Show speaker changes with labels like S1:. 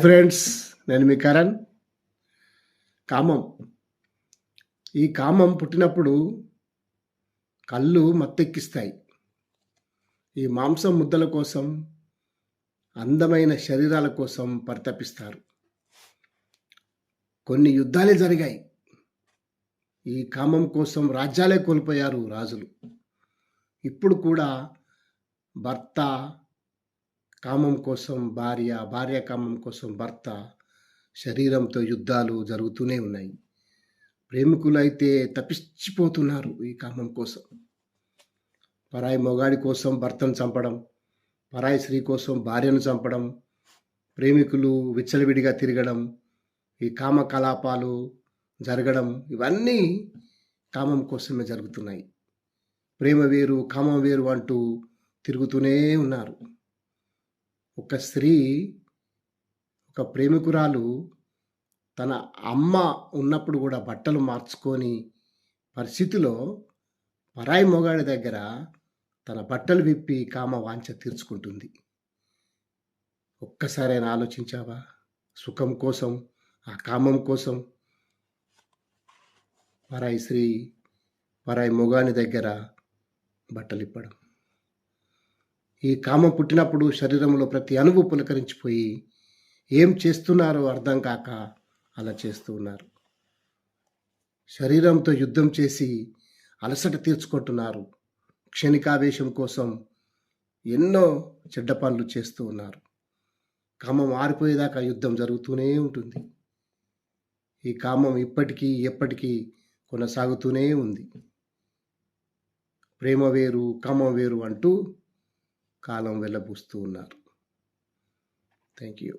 S1: Friends నేను మీ కరణ్. కామం. ఈ కామం పుట్టినప్పుడు కళ్ళు మత్తెక్కిస్తాయి. ఈ మాంసం ముద్దల కోసం అందమైన శరీరాల కోసం పరితపిస్తారు. కొన్ని యుద్ధాలే జరిగాయి. ఈ కామం కోసం రాజ్యాలే కోల్పోయారు రాజులు. ఇప్పుడు కూడా భర్త కామం కోసం భార్య భార్య కామం కోసం భర్త శరీరంతో యుద్ధాలు జరుగుతూనే ఉన్నాయి. ప్రేమికులు అయితే తప్పించిపోతున్నారు ఈ కామం కోసం. పరాయి మొగాడి కోసం భర్తను చంపడం పరాయి స్త్రీ కోసం భార్యను చంపడం ప్రేమికులు విచ్చలవిడిగా తిరగడం ఈ కామ కలాపాలు జరగడం ఇవన్నీ కామం కోసమే జరుగుతున్నాయి. ప్రేమ వేరు కామం వేరు అంటూ తిరుగుతూనే ఉన్నారు. ఒక స్త్రీ ఒక ప్రేమికురాలు తన అమ్మ ఉన్నప్పుడు కూడా బట్టలు మార్చుకొని పరిస్థితిలో పరాయి మొగాడి దగ్గర తన బట్టలు విప్పి కామ వాంఛ తీర్చుకుంటుంది. ఒక్కసారైనా ఆలోచించావా? సుఖం కోసం ఆ కామం కోసం పరాయి స్త్రీ పరాయి మొగాని దగ్గర బట్టలు ఇప్పడం ఈ కామం పుట్టినప్పుడు శరీరంలో ప్రతి అణువు పులకరించిపోయి ఏం చేస్తున్నారో అర్థం కాక అలా చేస్తూ ఉన్నారు. శరీరంతో యుద్ధం చేసి అలసట తీర్చుకుంటున్నారు. క్షణికావేశం కోసం ఎన్నో చెడ్డ పనులు చేస్తూ ఉన్నారు. కామం ఆరిపోయేదాకా యుద్ధం జరుగుతూనే ఉంటుంది. ఈ కామం ఇప్పటికీ ఎప్పటికీ కొనసాగుతూనే ఉంది. ప్రేమ వేరు కామం వేరు అంటూ కాలం వెళ్ళబూస్తూ ఉన్నారు. Thank you